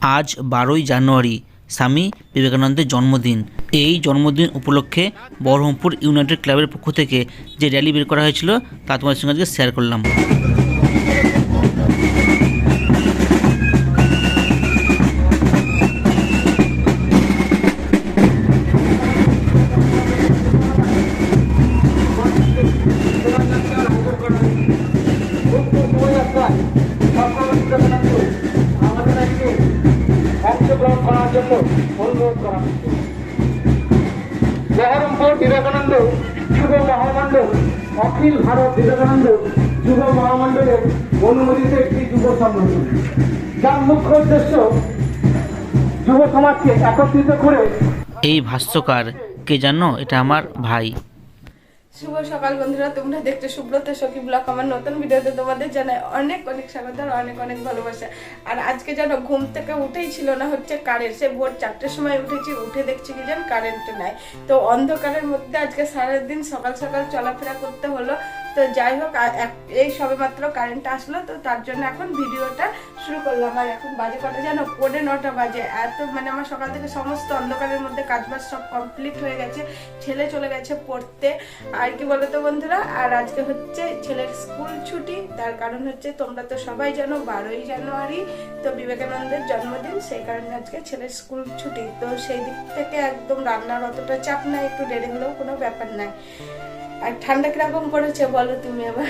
আজ বারোই জানুয়ারি, স্বামী বিবেকানন্দের জন্মদিন। এই জন্মদিন উপলক্ষে বহরমপুর ইউনাইটেড ক্লাবের পক্ষ থেকে যে র্যালি বের করা হয়েছিল, তা তোমাদের সঙ্গে আজকে শেয়ার করলাম। অখিল ভারত বিবেকানন্দ যুব মহামণ্ডলের অনুমোদিত একটি যুব সংগঠন যার মুখ্য উদ্দেশ্য যুব সমাজকে একত্রিত করে এই ভাষ্যকার কে জানো? এটা আমার ভাই। শুভ সকাল বন্ধুরা, তোমরা দেখছ সুব্রত সখী ব্লক আমার নতুন ভিডিওতে তোমাদের জানাই অনেক অনেক স্বাগত আর অনেক অনেক ভালোবাসা। আর আজকে যেন ঘুম থেকে উঠেই ছিল না, হচ্ছে কারেন্ট। সে ভোর চারটের সময় উঠেছি, উঠে দেখছি কি যেন কারেন্ট নাই। তো অন্ধকারের মধ্যে আজকে সারাদিন সকাল সকাল চলাফেরা করতে হলো। তো যাই হোক এই সবে মাত্র কারেন্ট আসলো, তো তার জন্য এখন ভিডিওটা শুরু করলাম। আর এখন বাজে কটা জানো পৌনে নটা বাজে। এত মানে আমার সকাল থেকে সমস্ত অন্ধকারের মধ্যে কাজবাজ সব কমপ্লিট হয়ে গেছে। ছেলে চলে গেছে পড়তে। আর কি বলতো বন্ধুরা? আর আজকে হচ্ছে ছেলের স্কুল ছুটি। তার কারণ হচ্ছে তোমরা তো সবাই জানো, বারোই জানুয়ারি, তো বিবেকানন্দের জন্মদিন। সেই কারণে আজকে ছেলের স্কুল ছুটি। তো সেই দিক থেকে একদম রান্নার অতটা চাপ নাই, একটু দেরি হলেও কোনো ব্যাপার নাই। আর ঠান্ডা কীরকম পড়েছে বলো তুমি আবার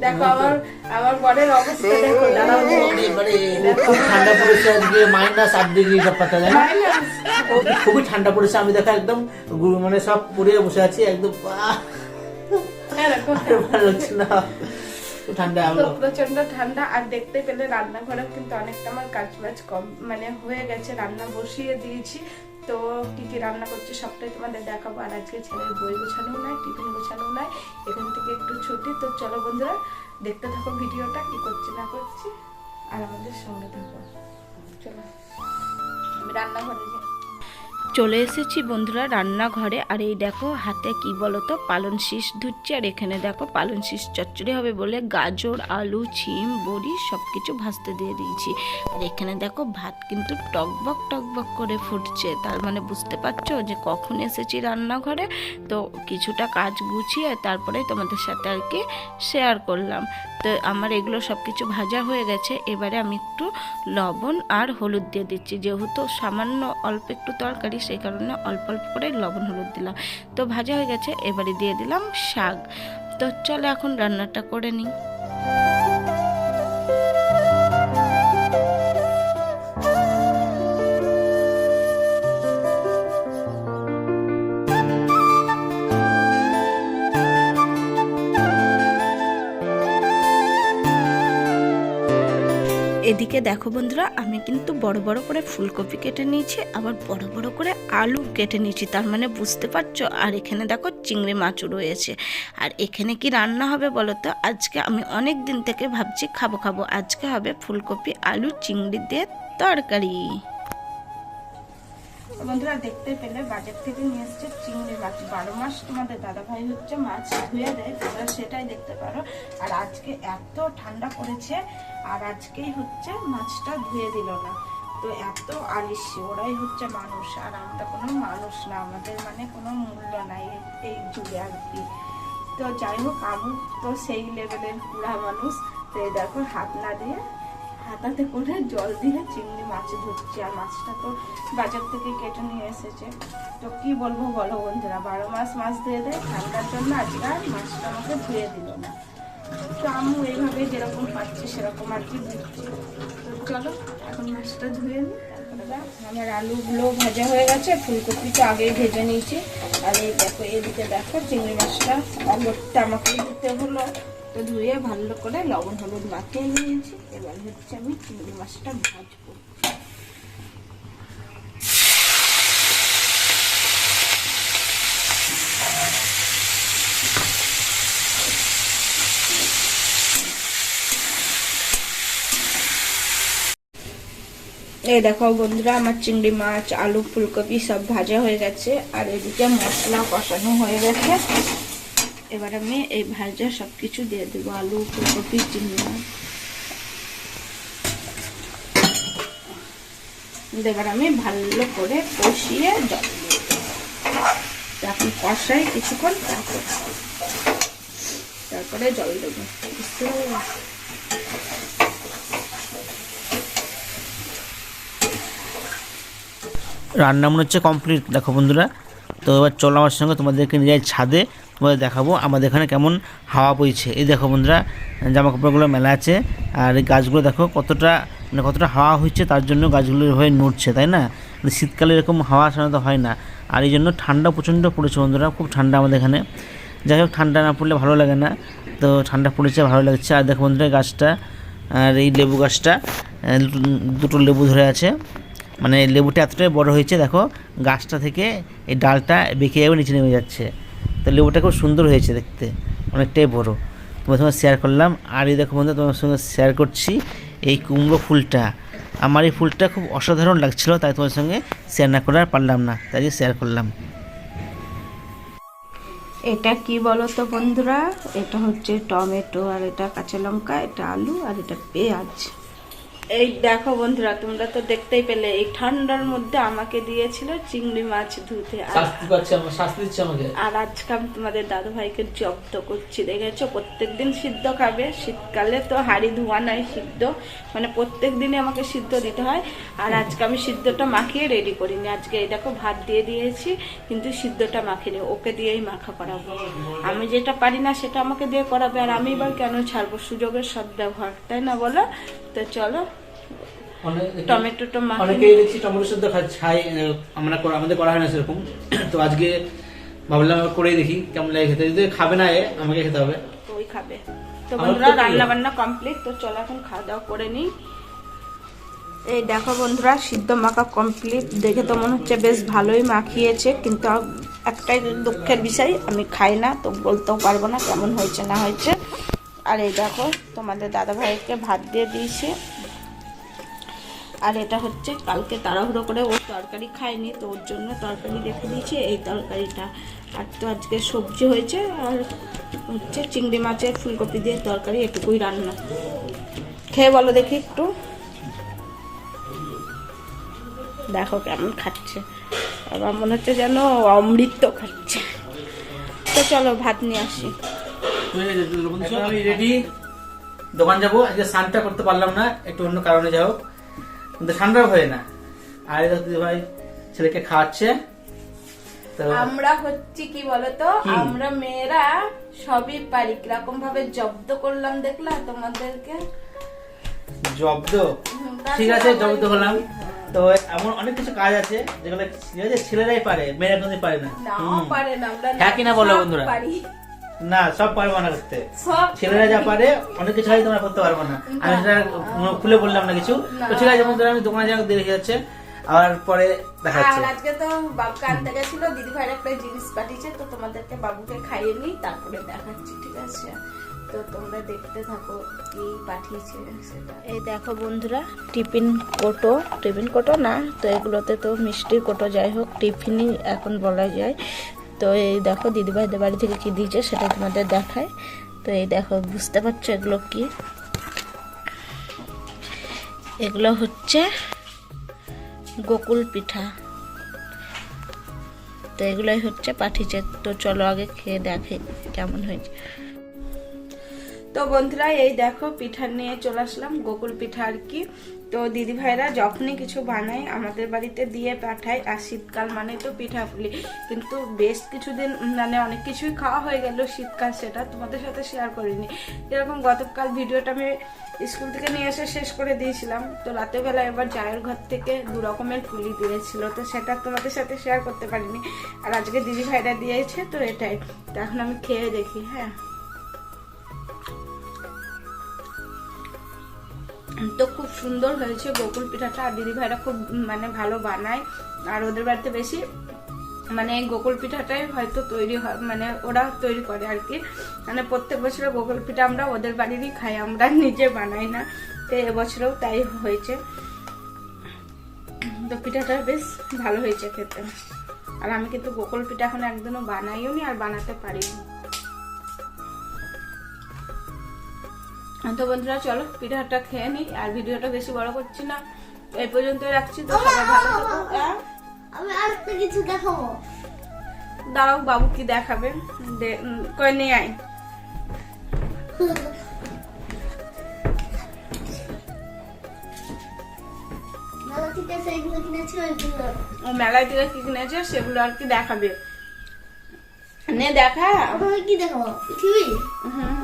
দেখো আমার আমার বরের অবস্থা দেখো ঠান্ডা পড়েছে আজকে মাইনাস আট ডিগ্রি জানি। খুবই ঠান্ডা পড়েছে আমি দেখা একদম মানে সব পরে বসে আছি একদম হ্যাঁ, ভালো লাগছে না ঠান্ডা তো প্রচণ্ড ঠান্ডা আর দেখতে পেলে রান্নাঘরেও কিন্তু অনেকটা আমার কাজ বাজ কম মানে হয়ে গেছে রান্না বসিয়ে দিয়েছি তো কী কী রান্না করছি সবটাই তোমাদের দেখাবো। আর আজকে ছেলের বই গোছানো নাই, টিফিন গোছানো নাই, এখান থেকে একটু ছুটি। তো চলো বন্ধুরা, দেখতে থাকো ভিডিওটা, কী করছি না করছি, আর আমাদের সঙ্গে থাকো। চলো। আমি রান্নাঘরে চলে এসেছি বন্ধুরা রান্নাঘরে। আর এই দেখো, হাতে কি বলতো? পালন শীষ ধুচ্ছে, আর এখানে দেখো পালন শীষ চচ্চড়ি হবে বলে গাজর, আলু, ছিম, বড়ি সব কিছু ভাজতে দিয়ে দিয়েছি। আর এখানে দেখো ভাত কিন্তু টকবক টকবক করে ফুটছে। তার মানে বুঝতে পারছ যে কখন এসেছি রান্নাঘরে? তো কিছুটা কাজ গুছিয়ে তারপরে তোমাদের সাথে আর কি শেয়ার করলাম। তো আমার এগুলো সব কিছু ভাজা হয়ে গেছে। এবারে আমি একটু লবণ আর হলুদ দিয়ে দিচ্ছি। যেহেতু সামান্য অল্প একটু তরকারি সেই কারণে অল্প অল্প করে লবণ, হলুদ দিলাম। তো ভাজা হয়ে গেছে, এবারে দিয়ে দিলাম শাক। তো চলো এখন রান্নাটা করে নিই। এদিকে দেখো বন্ধুরা, আমি কিন্তু বড় বড় করে ফুলকপি কেটে নিয়েছি, আবার বড় বড় করে আলু কেটে নিয়েছি। তার মানে বুঝতে পারছ? আর এখানে দেখো চিংড়ি মাছও রয়েছে। আর এখানে কি রান্না হবে বলো তো? আজকে আমি অনেক দিন থেকে ভাবছি খাব খাব। আজকে হবে ফুলকপি, আলু, চিংড়ি দিয়ে তরকারি। বন্ধুরা, দেখতে পেলে বাজার থেকে নিয়ে এসছে চিংড়ি মাছ। বারো মাস তোমাদের দাদা ভাই হচ্ছে মাছ ধুয়ে দেয়, তোমরা সেটাই দেখতে পারো। আর আজকে এত ঠান্ডা পড়েছে, আর আজকেই হচ্ছে মাছটা ধুয়ে দিল না। তো এত আলিসি ওরাই হচ্ছে মানুষ, আর আমরা কোনো মানুষ না, আমাদের মানে কোনো মূল্য নাই এই- যুগে আর কি। তো যাই হোক, আমি তো সেই লেভেলের পুরা মানুষ, তো দেখো হাত না দিয়ে হাতাতে করে জল দিয়ে চিংড়ি মাছ ধরছি, আর মাছটা তো বাজার থেকে কেটে নিয়ে এসেছে। তো কি বলব বলো বন্ধুরা, বারো মাস মাছ ধুয়ে দেয়, ঠান্ডার জন্য আজকে আর মাছটা আমাকে ধুয়ে দিল না। তো আমি এইভাবে যেরকম পাচ্ছি সেরকম আর কি দিচ্ছি তো চলো, এখন মাছটা ধুয়ে নিই আমার আলুগুলো ভাজা হয়ে গেছে, ফুলকপি তো আগেই ভেজে নিয়েছি। আর এই দেখো, এদিকে দেখো চিংড়ি মাছটা অগরটা আমাকে দিতে হলো। তো ধুয়ে ভালো করে লবণ হলুদ মাখিয়ে নিয়েছি। এবার হচ্ছে আমি চিংড়ি মাছটা ভাজবো। এই দেখো বন্ধুরা, আমার চিংড়ি মাছ, আলু, ফুলকপি সব ভাজা হয়ে গেছে। আর এদিকে মশলা কষানো হয়ে গেছে। এবার আমি এই ভাজা সব কিছু দিয়ে দেবো, আলু, ফুলকপি, চিংড়ি এবার আমি ভালো করে কষিয়ে জল এখন কষাই কিছুক্ষণ, তারপর তারপরে জল দেবো রান্না মনে হচ্ছে কমপ্লিট দেখো বন্ধুরা, তো এবার চলো আমার সঙ্গে তোমাদেরকে নিয়ে যাই ছাদে। তোমাদের দেখাবো। আমাদের এখানে কেমন হাওয়া বইছে। এই দেখো বন্ধুরা জামা কাপড়গুলো মেলা আছে। আর এই গাছগুলো দেখো কতটা মানে কতটা হাওয়া হচ্ছে, তার জন্য গাছগুলো হয়ে নড়ছে, তাই না? মানে শীতকালে এরকম হাওয়া সাধারণত হয় না। আর এই জন্য ঠান্ডা প্রচণ্ড পড়েছে বন্ধুরা, খুব ঠান্ডা আমাদের এখানে। যাই হোক, ঠান্ডা না পড়লে ভালো লাগে না। তো ঠান্ডা পড়েছে, ভালো লাগছে। আর দেখো বন্ধুরা গাছটা, আর এই লেবু গাছটা দুটো- দুটো লেবু ধরে আছে। মানে লেবুটা এতটাই বড় হয়েছে, দেখো, গাছটা থেকে এই ডালটা বেঁকে যাবে, নিচে নেমে যাচ্ছে। তো লেবুটা খুব সুন্দর হয়েছে দেখতে, অনেকটাই বড়। তোমার সঙ্গে শেয়ার করলাম, আর এই দেখো বন্ধু তোমার সঙ্গে শেয়ার করছি এই কুমড়ো ফুলটা। আমার এই ফুলটা খুব অসাধারণ লাগছিল, তাই তোমার সঙ্গে শেয়ার না করে আর পারলাম না, তাই শেয়ার করলাম। এটা কি বলো তো বন্ধুরা? এটা হচ্ছে টমেটো, আর এটা কাঁচা লঙ্কা, এটা আলু, আর এটা পেঁয়াজ। এই দেখো বন্ধুরা তোমরা তো দেখতেই পেলে এই ঠান্ডার মধ্যে আমাকে দিয়েছিল চিংড়ি মাছ ধুতে। আর আজকে আমি তোমাদের দাদু ভাইকে জব্দ করছি দেখেছ? প্রত্যেক দিন সিদ্ধ খাবে শীতকালে তো হাড়ি ধোয়া নাই সিদ্ধ মানে প্রত্যেক দিনে আমাকে সিদ্ধ দিতে হয়। আর আজকে আমি সিদ্ধটা মাখিয়ে রেডি করিনি। আজকে এই দেখো ভাত দিয়ে দিয়েছি কিন্তু সিদ্ধটা মাখিনি ওকে দিয়েই মাখা করাবো। আমি যেটা পারি না সেটা আমাকে দিয়ে করাবে। আর আমি এবার কেন ছাড়বো? সুযোগের সদ্ব্যবহার তাই না বলো? তো চলো। টমেটোটা অনেকেই দেখছি টমেটো সেদ্ধ খাই আমরা আমাদের করা হয় না সেরকম। তো আজকে ভাবলাম করেই দেখি কেমন লাগে খেতে। যদি খাবে না এ আমাকে খেতে হবে। ওই খাবে। তো বন্ধুরা রান্না বান্না কমপ্লিট তো চলো এখন খাওয়া দাওয়া করে নিই। এই দেখো বন্ধুরা সিদ্ধ মাখা কমপ্লিট দেখে তো মনে হচ্ছে বেশ ভালোই মাখিয়েছে কিন্তু একটাই দুঃখের বিষয় আমি খাই না তো বলতেও পারব না কেমন হয়েছে না হয়েছে। আর এই দেখো, তোমাদের দাদা ভাইকে ভাত দিয়ে দিয়েছি। আর এটা হচ্ছে কালকে তাড়াহুড়ো করে ও তরকারি খায়নি, তো ওর জন্য তরকারি রেখে দিয়েছি। এই তরকারিটা। আর তো আজকে সবজি হয়েছে, আর হচ্ছে চিংড়ি মাছের ফুলকপি দিয়ে তরকারি, এটুকুই রান্না। খেয়ে বলো দেখি একটু। দেখো কেমন খাচ্ছে। আমার মনে হচ্ছে যেন অমৃত খাচ্ছে। তো চলো ভাত নিয়ে আসি। আমি রেডি দোকান যাব। আজকে স্নানটা করতে পারলাম না। একটু অন্য কারণে যাও কিন্তু ঠান্ডা হয় না। আর দিদি ভাই ছেলেকে খাওয়াচ্ছে। আমরা হচ্ছি কি বলতো? আমরা মেয়েরা সবই পারি। কীরকম ভাবে জব্দ করলাম দেখলা তোমাদেরকে? জব্দ? ঠিক আছে জব্দ হলাম। তো এমন অনেক কিছু কাজ আছে যেগুলো ছেলেরাই পারে মেয়েরা পারে না। পারে না। আমরা হ্যাঁ কি না বলো বন্ধুরা? না সব পারব না করতে। সব ছেলেরা যা পারে অনেক কিছু হয় তোমরা করতে পারব না। আমি সেটা খুলে বললাম না কিছু। তো ঠিক আছে বন্ধুরা আমি দোকানে যাওয়া দেরি হয়ে যাচ্ছে। আর পরে দেখা যাচ্ছে আজকে তো বাবুকে আনতে গেছিল দিদি ভাইয়ের একটা জিনিস পাঠিয়েছে তো তোমাদেরকে বাবুকে খাইয়ে নিই তারপরে দেখাচ্ছি ঠিক আছে? তো তোমরা দেখতে থাকো কি পাঠিয়েছে এই দেখো বন্ধুরা টিফিন কোটো টিফিন কোটো না তো এগুলোতে তো মিষ্টি কোটো যাই হোক টিফিনই এখন বলা যায়। তো এই দেখো দিদিভাইদের বাড়ি থেকে কী দিয়েছে সেটা তোমাদের দেখায়। তো এই দেখো, বুঝতে পারছ এগুলো কি? এগুলো হচ্ছে গোকুল পিঠা। তো এগুলোই হচ্ছে পাঠিয়েছে তো চলো আগে খেয়ে দেখে কেমন হয়েছে। তো বন্ধুরা, এই দেখো পিঠা নিয়ে চলে আসলাম, গোকুল পিঠা আর কি। তো দিদি ভাইরা যখনই কিছু বানায়, আমাদের বাড়িতে দিয়ে পাঠায়, আর শীতকাল মানে তো পিঠা পুলি। কিন্তু বেশ কিছুদিন মানে অনেক কিছুই খাওয়া হয়ে গেল শীতকাল, সেটা তোমাদের সাথে শেয়ার করিনি। যেরকম গতকাল ভিডিওটা আমি স্কুল থেকে নিয়ে এসে শেষ করে দিয়েছিলাম, তো রাতের বেলা এবার জায়ের ঘর থেকে দু রকমের পুলি দিয়েছিল, তো সেটা তোমাদের সাথে শেয়ার করতে পারিনি। আর আজকে দিদি ভাইরা দিয়েছে, তো এটাই। তো এখন আমি খেয়ে দেখি হ্যাঁ। তো খুব সুন্দর হয়েছে গোকুল পিঠাটা। আর দিদি ভাইরা খুব মানে ভালো বানায়। আর ওদের বাড়িতে বেশি মানে গোকুল পিঠাটাই হয়তো তৈরি হয় মানে ওরা তৈরি করে আর কি। মানে প্রত্যেক বছরে গোকুল পিঠা আমরা ওদের বাড়িরই খাই, আমরা নিজে বানাই না। তো এবছরেও তাই হয়েছে। তো পিঠাটা বেশ ভালো হয়েছে খেতে। আর আমি কিন্তু গোকুল পিঠা এখন একদিনও বানাইও নি, আর বানাতে পারিনি তো বন্ধুরা চলো পিঠাটা খেয়ে নিই আর ভিডিওটা বেশি বড় করছি না। এই পর্যন্তই রাখছি তো সবাই ভালো থেকো হ্যাঁ? আমি আরেকটা কিছু দেখাবো। দাঁড়াও বাবু কি দেখাবে? কই নিয়ে আয়। ও মেলায় থেকে কি কিনেছে সেগুলো আর কি দেখাবে? নে দেখা। কি দেখাবো? পৃথিবী হুম।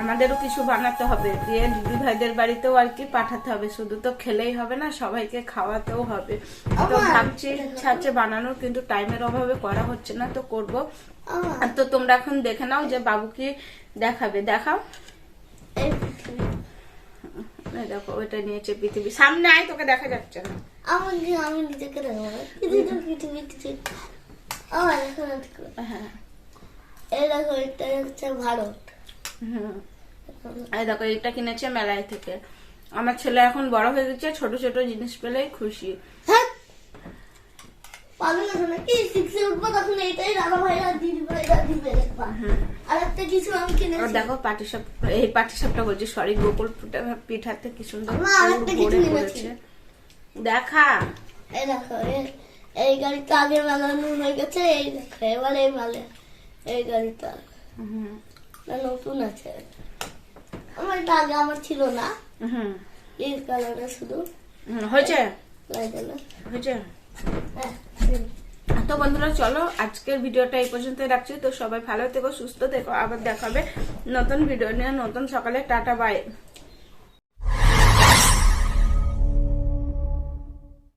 আমাদেরও কিছু বানাতে হবে। দিয়ে দিদি ভাইদের বাড়িতেও আর কি পাঠাতে হবে। শুধু তো খেলেই হবে না সবাইকে খাওয়াতেও হবে। তো ভাবছি ইচ্ছা আছে বানানোর কিন্তু টাইমের অভাবে করা হচ্ছে না তো করব। আর তো তোমরা এখন দেখে নাও যে বাবু কি দেখাবে। দেখাও। দেখো ওইটা নিয়েছে পৃথিবী। সামনে আয় তোকে দেখা যাচ্ছে না। আমার যে আমি নিজেকে দেখাবো। হ্যাঁ। এটা হচ্ছে ভারত। এই দেখো এটা কিনেছে মেলায় থেকে। আমার ছেলে এখন বড় হয়ে গেছে ছোট ছোট জিনিস পেলেই খুশি। হ্যাঁ। কিনেছি। দেখো পাটি সাপ এই পাটি সাপটা বলছি সরি গোকুল পিঠা- পিঠাতে কি সুন্দর দেখা। এই দেখো এই- গাড়িটা আগে লাগানো হয়ে গেছে এই দেখো এবার এই গাড়িটা। হুম। না, নতুন আছে আমার এটা আগে আমার ছিল না। হুম। এই কালারটা শুধু। হয়েছে? হয়েছে? হ্যাঁ। তো বন্ধুরা চলো আজকের ভিডিওটা এই পর্যন্ত রাখছি। তো সবাই ভালো থেকো সুস্থ থেকো। আবার দেখাবে নতুন ভিডিও নিয়ে। নতুন সকালে টাটা বাই